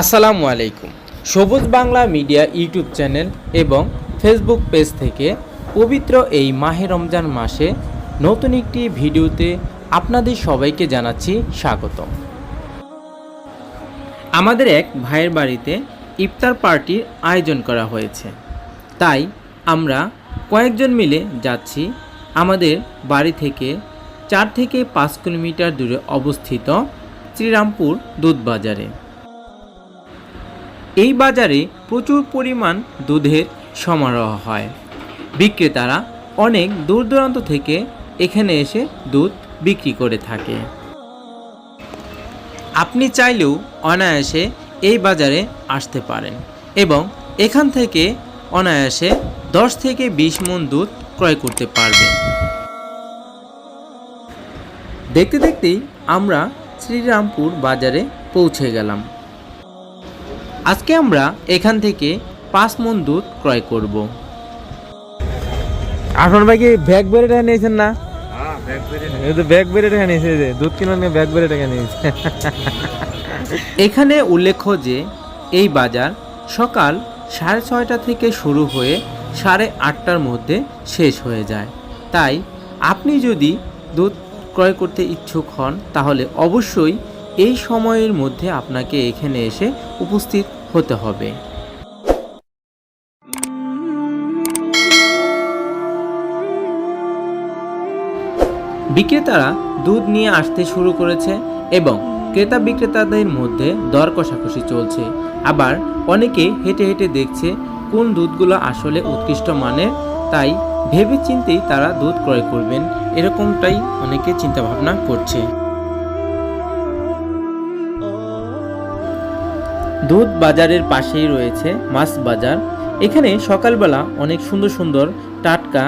আসসালামু আলাইকুম। Sabuj Bangla media YouTube channel এবং ফেসবুক পেজ থেকে পবিত্র এই মাহে রমজান মাসে নতুন একটি ভিডিওতে আপনাদের সবাইকে জানাচ্ছি স্বাগত আমাদের এক ভাইয়ের বাড়িতে ইফতার পার্টির আয়োজন করা হয়েছে। তাই আমরা কয়েকজন মিলে যাচ্ছি আমাদের বাড়ি থেকে চার থেকে পাঁচ কিলোমিটার দূরে অবস্থিত শ্রীরামপুর দুধ বাজারে এই বাজারে প্রচুর পরিমাণ দুধের সমারোহ হয়। বিক্রেতারা অনেক দূর দূরান্ত থেকে এখানে এসে দুধ বিক্রি করে থাকে। আপনি চাইলেও অনায়াসে এই বাজারে আসতে পারেন এবং এখান থেকে অনায়াসে দশ থেকে বিশ মন দুধ ক্রয় করতে পারবেন। দেখতে দেখতেই আমরা শ্রীরামপুর বাজারে পৌঁছে গেলাম। আজকে আমরা এখান থেকে পাঁচ মন দুধ ক্রয় করব। আসন ভাই কি ব্যাগ বেড়ে টাকা নিয়েছেন না? এই তো ব্যাগ বেড়ে টাকা নিয়েছে যে দুধ কিনার নিয়ে ব্যাগ বেড়ে টাকা নিয়েছে। এখানে উল্লেখ্য যে এই বাজার সকাল সাড়ে ছয়টা থেকে শুরু হয়ে সাড়ে আটটার মধ্যে শেষ হয়ে যায়। তাই আপনি যদি দুধ ক্রয় করতে ইচ্ছুক হন তাহলে অবশ্যই এই সময়ের মধ্যে আপনাকে এখানে এসে উপস্থিত হতে হবে। বিক্রেতারা দুধ নিয়ে আসতে শুরু করেছে এবং ক্রেতা বিক্রেতাদের মধ্যে দর কষাকষি চলছে। আবার অনেকে হেঁটে হেঁটে দেখছে কোন দুধগুলো আসলে উৎকৃষ্ট মানের, তাই ভেবে চিন্তেই তারা দুধ ক্রয় করবেন, এরকমটাই অনেকে চিন্তা ভাবনা করছে। দুধ বাজারের পাশেই রয়েছে মাছ বাজার। এখানে সকালবেলা অনেক সুন্দর সুন্দর টাটকা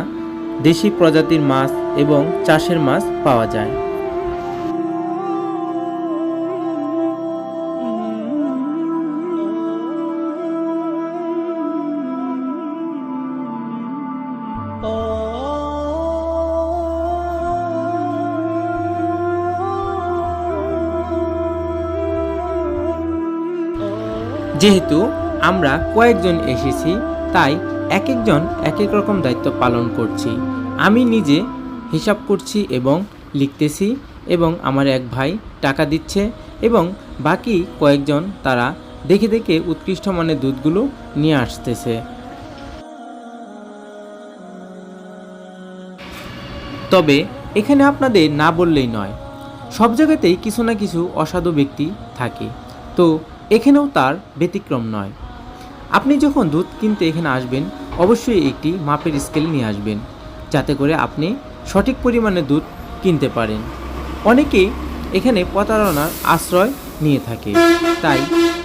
দেশি প্রজাতির মাছ এবং চাষের মাছ পাওয়া যায়। যেহেতু আমরা কয়েকজন এসেছি, তাই এক একজন এক এক রকম দায়িত্ব পালন করছি। আমি নিজে হিসাব করছি এবং লিখতেছি এবং আমার এক ভাই টাকা দিচ্ছে এবং বাকি কয়েকজন তারা দেখে দেখে উৎকৃষ্ট মানের দুধগুলো নিয়ে আসতেছে। তবে এখানে আপনাদের না বললেই নয়, সব জায়গাতেই কিছু না কিছু অসাধু ব্যক্তি থাকে। তো এখানেও তার ব্যতিক্রম নয়। আপনি যখন দুধ কিনতে এখানে আসবেন, অবশ্যই একটি মাপের স্কেল নিয়ে আসবেন, যাতে করে আপনি সঠিক পরিমাণে দুধ কিনতে পারেন। অনেকে এখানে প্রতারণার আশ্রয় নিয়ে থাকে, তাই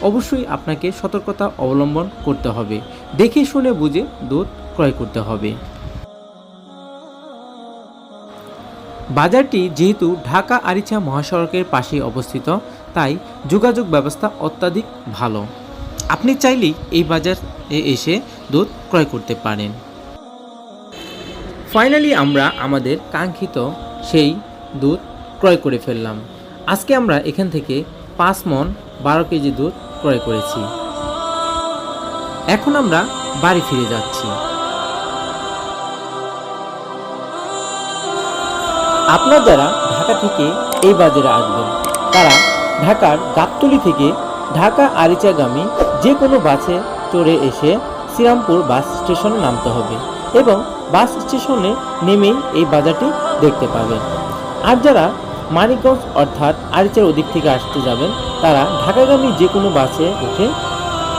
অবশ্যই আপনাকে সতর্কতা অবলম্বন করতে হবে। দেখে শুনে বুঝে দুধ ক্রয় করতে হবে। বাজারটি যেহেতু ঢাকা আরিচা মহাসড়কের পাশে অবস্থিত তাই যোগাযোগ ব্যবস্থা অত্যাধিক ভালো। আপনি চাইলেই এই বাজারে এসে দুধ ক্রয় করতে পারেন। ফাইনালি আমরা আমাদের কাঙ্ক্ষিত সেই দুধ ক্রয় করে ফেললাম। আজকে আমরা এখান থেকে পাঁচ মন বারো কেজি দুধ ক্রয় করেছি। এখন আমরা বাড়ি ফিরে যাচ্ছি। আপনার যারা ঢাকা থেকে এই বাজারে আসবেন, তারা ঢাকার গাবতলি থেকে ঢাকা আরিচাগামী যে কোনো বাসে চড়ে এসে শ্রীরামপুর বাস স্টেশনে নামতে হবে এবং বাস স্টেশনে নেমেই এই বাজারটি দেখতে পাবেন। আর যারা মানিকগঞ্জ অর্থাৎ আরিচার ওদিক থেকে আসতে যাবেন, তারা ঢাকাগামী যে কোনো বাসে উঠে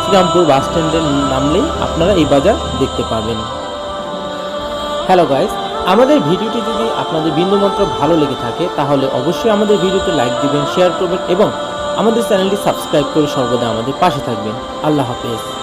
শ্রীরামপুর বাস স্ট্যান্ডে নামলেই আপনারা এই বাজার দেখতে পাবেন। হ্যালো গাইস আমাদের ভিডিওটি যদি আপনাদের বিন্দুমাত্র ভালো লেগে থাকে, তাহলে অবশ্যই আমাদের ভিডিওতে লাইক দিবেন শেয়ার করবেন এবং আমাদের চ্যানেলটি সাবস্ক্রাইব করে সর্বদা আমাদের পাশে থাকবেন। আল্লাহ হাফেজ।